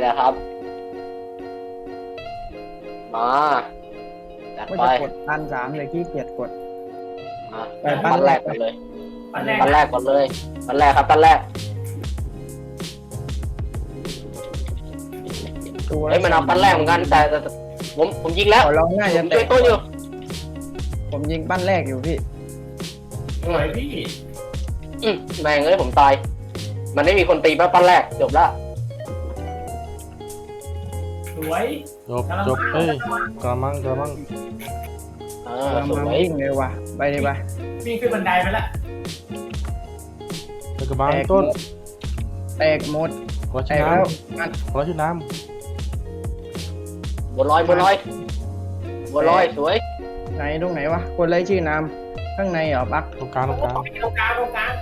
แล้วครับ มาจัดก็ไปจะกดพันสามเลยขี้เกียจกด มาไปปั้ปั้นนแรแรกกก่อนเลยปันแรก ปั้นแรกก่อนเลยปั้นแรกครับปั้นแรกตัวเฮ้ยมันเอาปั้นแรกเหมือนกันแต่แต่แต่ผมผมยิงแล้วขอลองน่าผจะมแตช่วยกตัวอยู่ผมยิงปั้นแรกอยู่พี่ สวยพี่ อืมแม่งเอ้ยผมตาย มันไม่มีคนตีปั้นปั้นแรกจบละส วยจบจบเอ้ยกระมังกระมังเออสมาวยวิ่งเลยว่ะไปเลยไปวิ่งขึ้นบันไดไปละแล้วกระบังแตกต้น แตกหมดขอแตชื่อกน้แล้วำขอชื่อน้บัวลอยบัวลอยบัวลอยสวย ไหนตรงไหนวะคนไรชื่อนามข้างในเหรอปักำตรงกลางตรงกลางตรงกลางตรงกลาง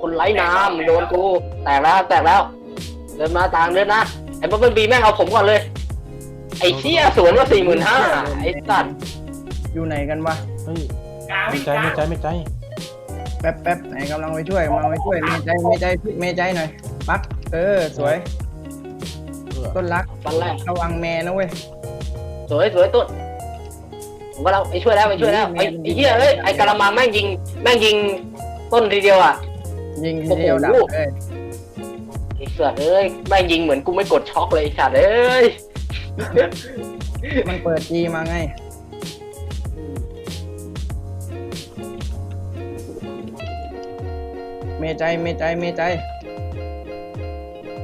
คนไร้น้ำโดนกู แตกแล้วแตกแล้ว เดินมาต่างเดินนะ ไอ้บับเบิ้ลบีแม่งเอาผมก่อนเลย ไอ้เชี่ยสวนว่าสี่หมื่นห้าไอ้สัตว์อยู่ไหนกันวะเฮ้ยกลางไม่วิ่งใจกลางไม่ใจไม่ใจ แป๊บแป๊บไหนกำลังไปช่วยกำลังไปช่วยเมใจเมใจพี่เมใจหน่อยปักเออสวยเออต้นรักปันแรกระวังแม่นะเว้ยสวยสวยต้นผมก็เราไปช่วยแล้วไปช่วยแล้วไอ้ไอ้เหี้ยเอ้ยไอ้กะละมังแม่งยิง แม่งยิงต้นทีเดียวอะยิงทีเดียวดับโอ้โหเลย ไอ้สัตว์เอ้ยแม่งยิงเหมือนกูไม่กดช็อกเลยไอ้สัตว์เอ้ยมันเปิดจีมาไง เมใจเมใจเมใจ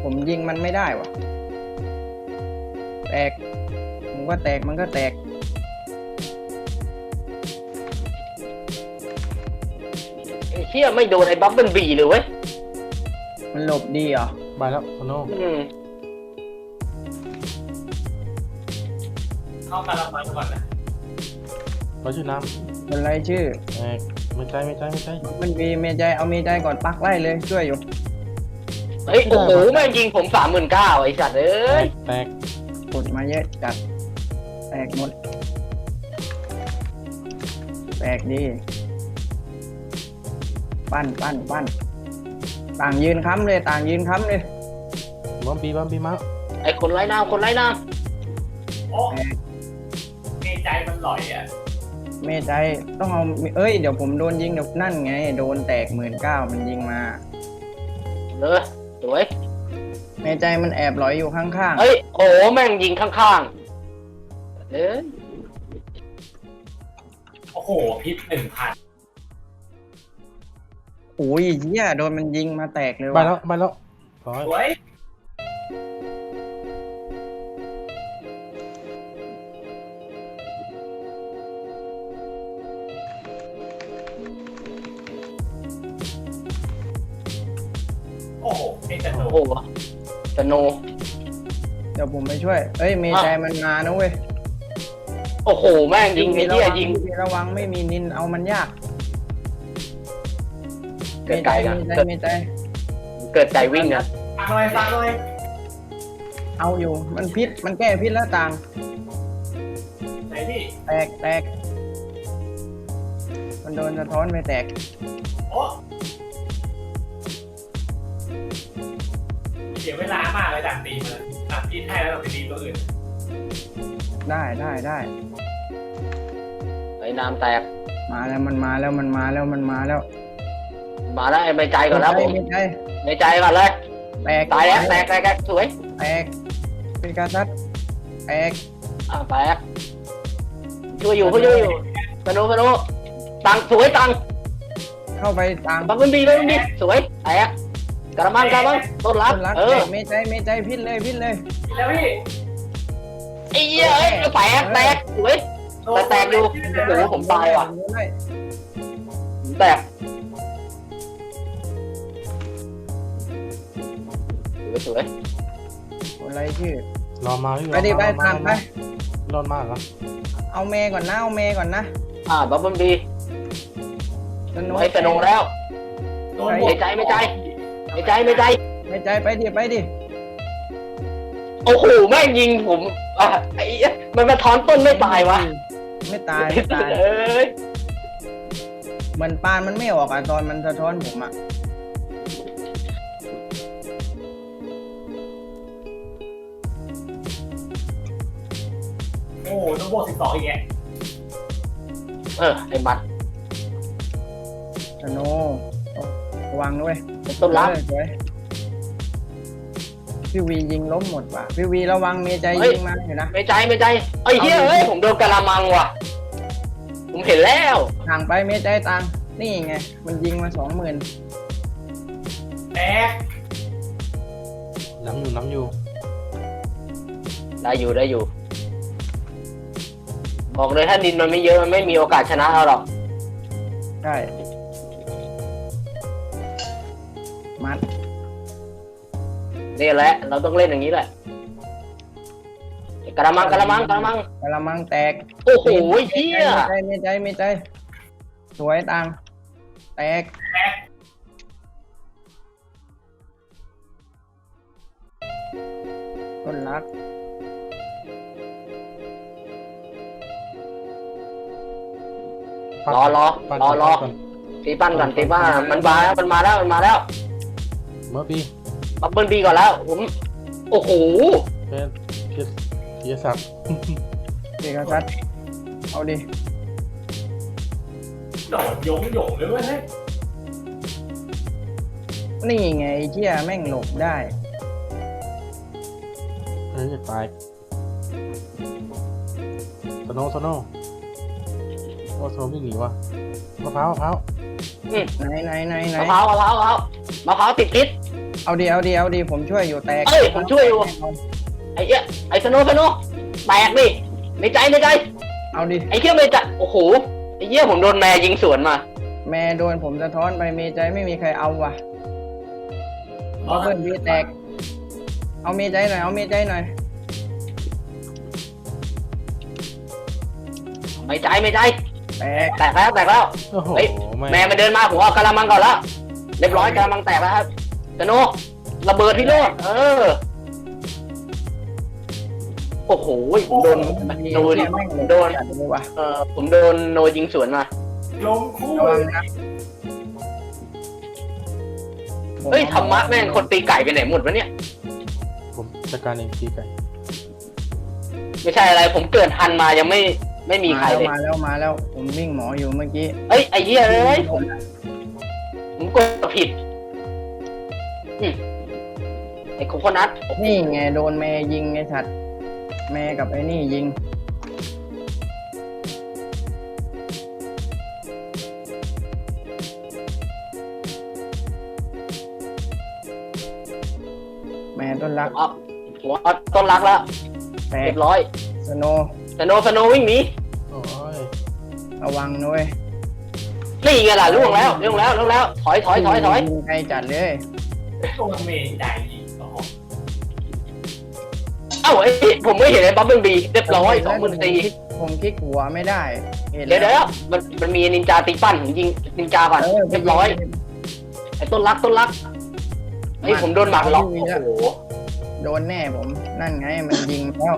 ผมยิงมันไม่ได้วะแตกผมก็แตกมันก็แตก ไอ้เชี่ยไม่โดนไอ้บับเบิ้ลบีเลยเว้ย มันหลบดีเหรอ ไปแล้วโอโน่อืมเข้ากระมังก่อนนะขอชื่อน้คนไรชื่อำแอกไม่ใจไม่ใจไม่ใจมันมีเมใจเอาเมใจก่อนปักไล่เลยช่วยอยู่เฮ้ยโอ้โหแม่งยิงผมสามหมื่นเก้าไอ้สัตว์เอ้แตยกแตกกดมาเยอะจัดแตกหมดแตกดี ปั้นปั้นปั้น ต่างยืนค้ำเลยต่างยืนค้ำเลยบัมปีบัมปีมาไอ้คนไร้น้ำคนไร้น้โอ้เมใจมันหลอยอะเมใจต้องเอาเอ้ยเดี๋ยวผมโดนยิงเดี๋ยวนั่นไง โดนแตกหมื่นเก้ามันยิงมาำเลยสวยเมใจมันแอบหลอยอยู่ข้างเฮ้ยโอ้โหแม่งยิงข้างๆเอ้ยโอ้โหพิษหนึ่งพันๆโอ้ยเหี้ยโดนมันยิงมาแตกเลยไปว่ะแล้วไปแล้วร้อยสวยโอ้โหไอ้จันโนโอ้โหสโนเดี๋ยวผมไปช่วย เอ้ยเมใจมันมานะเว้ยโอ้โห แม่งยิงไอ้เหี้ยยิงระวังไม่มีนินเอามันยาก เกิดไกลกันเมใจเมใจเกิดใจวิ่งนะฟังเลยฟังเลยเอาอยู่ มันพิษ มันแก้พิษแล้วต่าง ไหนพี่แตกแตก มันโดนสะท้อนไปแตก โอ้เสียเวลามากเลยดักตีมันดักตีให้แล้วเราไปตีตัวอื่นได้ได้ได้ไอ้น้ำแตก มาแล้วมันมาแล้วมันมาแล้วมันมาแล้ว มาแล้วไอ้ไม่ใจก่อนแล้วผมไม่ใช่ไม่ใจก่อนเลยแตกตายแล้วแตกแตกแตกสวยแตกเป็นการซัดแตกอ่าแตกช่วยอยู่ช่วยอยู่สโนสโนตังสวยตังเข้าไปตามบังคับดีบังคับดีสวยแตกกระมังกระมังต้นรับต้นรักเอแตอกไม่ใจไม่ใจพิษเลยพิษเลยแล้วพี่ไอ้เหี้ยเอ้ยแตกแตกสวยแต่แตกอยู่โอ้โหผมตายว่ะได้แตก วยสวยคนไรชื่อ รอมาพี่ไปดิไปรอตามไป รอดมากเหรอเอาเมย์ก่อนนะเอาเมย์ก่อนนะอ่าบังคับดีสนุกไอ้สโนแล้วโดนบวกไม่ใจไม่ใจไม่ใจไม่ใจ ไม่ใจไปดิไปดิโอ้โหแม่งยิงผมอะไอ้เหี้ยมันมาถอนต้นไม่ตายวะไม่ตายไม่ตายเอ้ยเหมือนปานมันไม่ออกอะตอนมันสะท้อนผมอะ อ้ต้องบวกสิบสองอีกแกเออไอ้บัตรสโนว์ระวังด้วยไอ้ต้นรักเออสวยพี่วียิงล้มหมดว่ะ พี่วีระวังเมใจเฮ้ย ยิงมาอยู่นะ ไม่ใจไม่ใจไอ้เหี้ยเอาดิเอ้ยผมโดนกะละมังว่ะ ผมเห็นแล้วห่างไปเมใจตังนี่ไง มันยิงมาสองหมื่นแตกน้ำอยู่น้ำอยู่ได้อยู่ได้อยู่ บอกเลยถ้าดินมันไม่เยอะมันไม่มีโอกาสชนะเราหรอก ใช่มัดนี่แหละ เราต้องเล่นอย่างนี้แหละกระมังกระมังกระมังกระมังแตกโอ้โหเหี้ยเมใจเมใจเมใจสวยตังแตกต้นรัก รอรอปั้นรอรอปั้น ตีปั้นก่อนตีปั้นมันมาแล้วมันมาแล้วมันมาแล้วเมื่อปีบับเบิ้ลบีก่อนแล้ว ผม โอ้โหเป็นเทียเทียสับเอกชัดเอาดิโดดยงหยงเลยเว้ยเฮ้ยนี่ไงไอ้เชี่ยแม่งหลบได้เฮ้ยจะตายสโนว์สโนว์โอโนว์วิ่งหนีวะมะพร้าวมะพร้าวไหนไหนไหนไหนมะพร้าวมะพร้าวมะพร้าวมะพร้าวติดพิษ เอาดีเอาดีเอาดีผมช่วยอยู่แตกเอ้ยผมช่วยอยู่ ไอ้เอี้ยไอ้สนว์สนว์แตกดิในใจในใจ เอาดิไอ้เหี้ยไม่ใจโอ้โหไอ้เหี้ยผมโดนแม่ยิงสวนมา แม่โดนผมสะท้อนไปเมใจไม่มีใครเอาว่ะเพราะเพื่อนดีแตก เอาเมใจหน่อยเอาเมใจหน่อยไม่ใจไม่ใจ กแตกแล้วแตกแล้ว โอ้โหเฮ้ยแม่แม่มันเดินมาผมเอากระมังก่อนแล้วเรียบร้อยกระมังแตกแล้วครับสโนว์ระเบิดพี่โรดเออ โอ้โหผมโดนโดนเชี่ยแม่งหลบโดนจัดเลยว่ะเออผมโดนโนยิงสวนมา ลงคู่ระวังนะเฮ้ยธรรมะแม่งคนตีไก่ไปไหนหมดวะเนี่ย ผมจัดการเองตีไก่ไม่ใช่อะไร ผมเกิดทันมายังไม่ ไม่มีใครมาเลแล้วยมาแล้วมาแล้วผมวิ่งหมออยู่เมื่อกี้เอ้ยไอ้เหี้ยเอ้ยผมผมกดผิดอืมไอ้โคโคนัทนี่ไงโดนแม่ยิงไงสัตว์แม่กับไอ้นี่ยิง แม่ต้นรักเอาหัวต้นรักแล้วแตเรีกยบร้อยสโน สโนว์สโนว์วิ่งหนีโอ้ยระวังด้วยนี่ไงล่ะล่วงแล้วล่วงแล้วล่วงแล้ว ถอยถอยถอยถอยยิงไกลจัดเลยโดนเมย์ใจยิงโอ้โหเอ้าไอ้ผมไม่เห็นไอ้บับเบิ้ลบีเรียบร้อยสองหมื่นตีผมคลิกหัวไม่ได้ห็นเดี๋ยวแล้เดี๋ยวมันมันมีนินจาตีปั้นผมยิงนินจาก่อนเออเรียบร้อยไอ้ต้นรักต้นรักไอ้ยผมโดนหมากล็อกโอ้โหโดนแน่ผมนั่นไงมันยิงแล้ว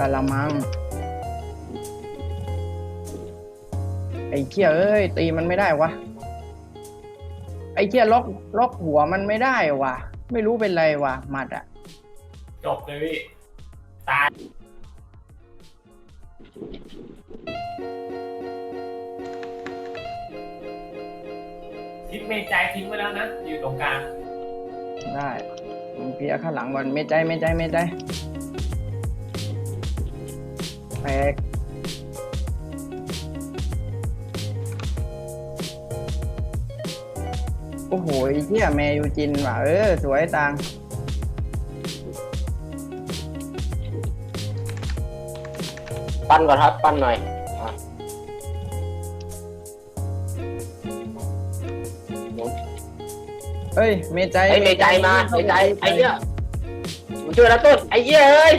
กะละมัง ไอ้เชี่ยเอ้ย ตีมันไม่ได้วะ ไอ้เชี่ยล็อกล็อกหัวมันไม่ได้วะไม่รู้เป็นไรวะหมัดอะจบเลยพี่ ตาย ทิ้งเมย์ใจทิ้งไว้แล้วนะ อยู่ตรงกลาง ได้ผมเพียร์ข้างหลังก่อนไม่ใจไม่ใจไม่ใจ แตกโอ้โหไอ้เหี้ยแมยูจินว่ะเออ สวยตังปั้นก่อนครับ ปั้นหน่อยอะเอ้ย เมใจไอ้ยเมใจมาเมใจไอ้เหี้ยผมช่วยแล้วต้นไอ้เหี้ยเอ้ย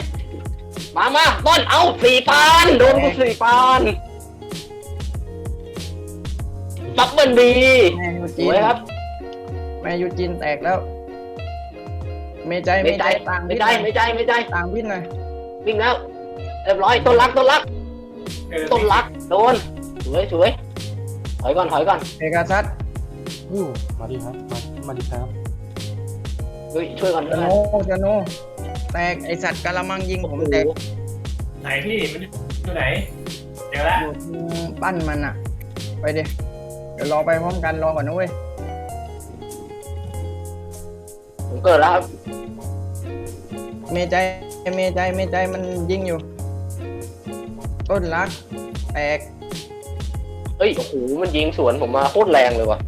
มามาต้นเอาสี่ปานโดนกูสี่ปานบับเบิ้ลบีแมยูสจินวยครับ แมยูจินแตกแล้ว เมใจไม่เมใจใจตังไม่ใจไม่ใจไม่ใจตังพิษหน่อยวิ่งแล้วเรียบร้อยต้นรักต้นรักเออต้นรักโดนสวยสวยถอยก่อนถอยก่อนเอกซัสอู้มาดีครับ มามาดีครับเฮ้ยช่วยกันสด้วยโนสโน แตกไอสัตว์กะละมังยิงผมแตกไหนพี่มันอยู่ไหนเจอแล้วอยู่ตรงปั้นมันอะไปดิเดี๋ยวรอไปพร้อมกันรอก่อนนะเว้ยผมเกิดแล้วครับเมใจเมใจเมใจมันยิงอยู่ ต้นรักแตกเฮ้ยโอ้โหมันยิงสวนผมมาโคตรแรงเลยว่ะ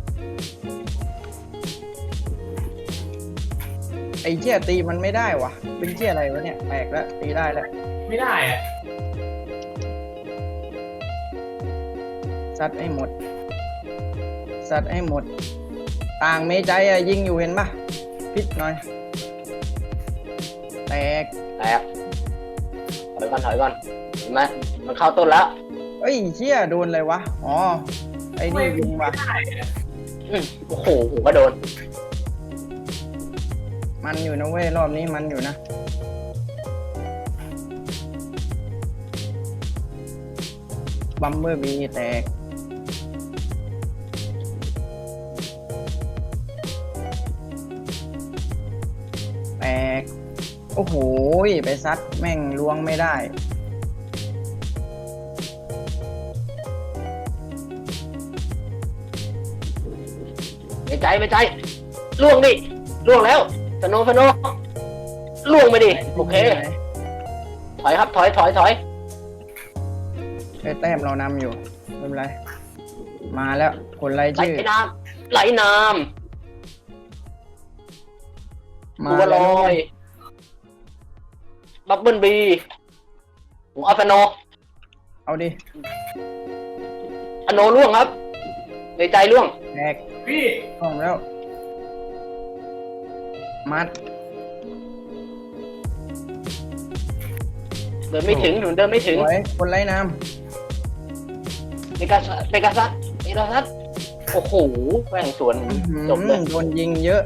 ไอ้เชี่ยตีมันไม่ได้วะเป็นเชี่ยอะไรวะเนี่ยแตกแล้วตีได้แล้วไม่ได้อะซัดให้หมดซัดให้หมด ต่างเมใจอะยิงอยู่เห็นปะพิษหน่อย แตกแตกถอยก่อนถอยก่อนเห็นไหมมันเข้าต้นแล้วเอ้ยเชี่ยโดนเลยวะอ๋อไอ้นี่ยิงวะไม่ได้อะอืมโอ้โหผมก็โดน มันอยู่นะเว้ยรอบนี้มันอยู่นะ บัมเบอร์บีแตก แตก โอ้โห ไปซัดแม่งล้วงไม่ได้ไม่ใจไม่ใจล่วงดิล่วงแล้ว สโนว์สโนว์ล่วงไปดิ โอเค ถอยครับ ถอย ถอย ถอย ไอ้แต้มเรานำอยู่ไม่เป็นไร มาแล้ว คนไล่ไหลชื่อ น้ำไหลน้ำมาบัวลแล้วอย บับเบิลบีผมเอาสโนว์เอาดิสโนว์ล่วงครับ ในใจล่วงแตกพี่ห้องแล้ว มัด เดินไม่ถึงหนูเดินไม่ถึงสวยคนไล่น้เปกาซัสเปกาซัสเปกาซัสโอ้โหแม่งสวนำอื้อหือจบเลย โดนยิงเยอะ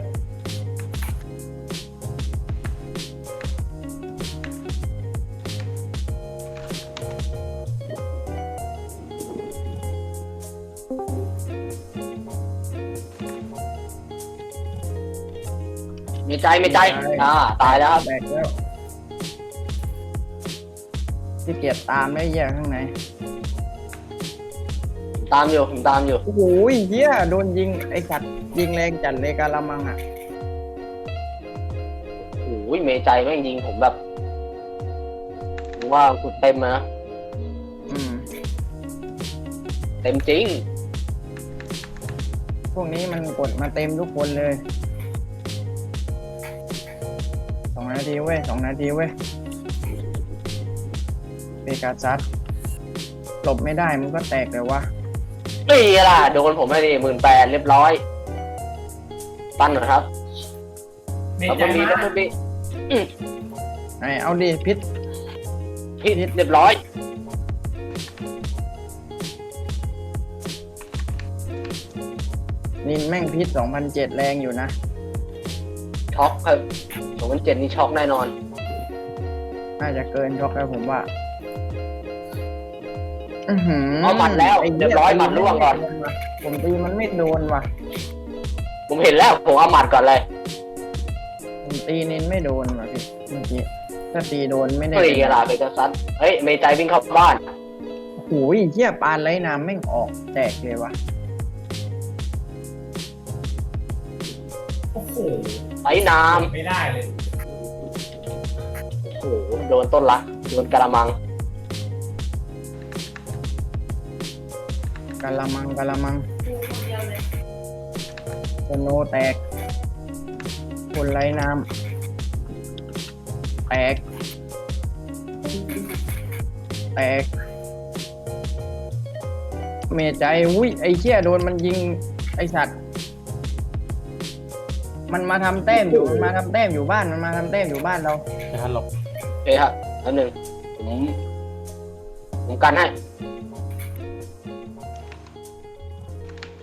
ม่ใจไม่ใจอ่าตายแล้วครับแตกแล้วที่เกียจตามได้แย่ข้างในตามอยู่ผมตามอยู่โอ้โหเฮียโดนยิงไอ้สัตว์ยิงแรงจัดเลยกาละมังอะโอ้ยเมใจแม่งยิงผมแบบผมว่ากูเต็มอะนะอืมเต็มจริง พวกนี้มันกดมาเต็มทุกคนเลย องนาทีเว้ยสองนาทีเว้ยเปกาซัสหลบไม่ได้มันก็แตกเลยวะนี่ล่ะโดนผมไปดิหมื่นแปดเรียบร้อยปั้นหน่อยครับเมแล้วใจก็มีมาแล้วก็มีไหนเอาดิพิษพี่เรียบร้อยนินแม่งพิษสองพันเจ็ดแรงอยู่นะช็อกครับ สองพันเจ็ดนี่ช็อกแน่นอน น่าจะเกินช็อกแล้วผมว่าอื้อหือเอาหมัดแล้วไหี้เรียบร้อยหมัดร่วงก่อน ผมตีมันไม่โดนว่ะ ผมเห็นแล้วผมเอาหมัดก่อนเลยผมตีนินไม่โดนว่ะพี่เมื่อกี้ถ้าตีโดนไม่ได้เฮ้ยล่ะเบเกอร์ซัสเฮ้ยเมใจวิ่งเข้าบ้านโอ้ยเหี้ยปานไรน้ำแม่งออกแตกเลยว่ะ โอ้โห ไหลน้ไม่ได้เลยำโอ้โหโดนต้นละโดนกระมังกะละมังกะละมังสโนแตก คนไรน้ำแตก แตก เมใจอุ้ยไอ้เชี่ยโดนมันยิงไอสัตว์ มันมาทำแต้มอยู่มันมาทำแต้มอยู่บ้านมันมาทำแต้มอยู่บ้านเราไม่ทันหรอกโอเคครับแล้วหนึ่งผมผมกันให้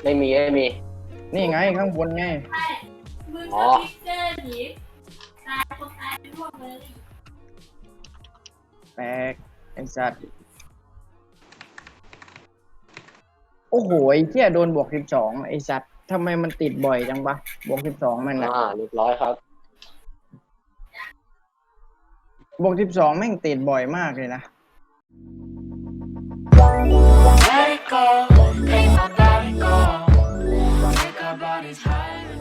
ไม่มีไม่มี นี่ไงข้างบนไง มึงอ๋อก็พิกเกอร์หนีตายคนตายไปร่วงเลยแตกไอสัตว์ โอ้โหไอ้เชี่ยโดนบวกสิบสองไอสัตว์ ทำไมมันติดบ่อยจังวะบวกสิบสองมันนะอ่าเรียบร้อยครับ บวกสิบสองแม่งติดบ่อยมากเลยนะ Let it go, make my body go, make our bodies high.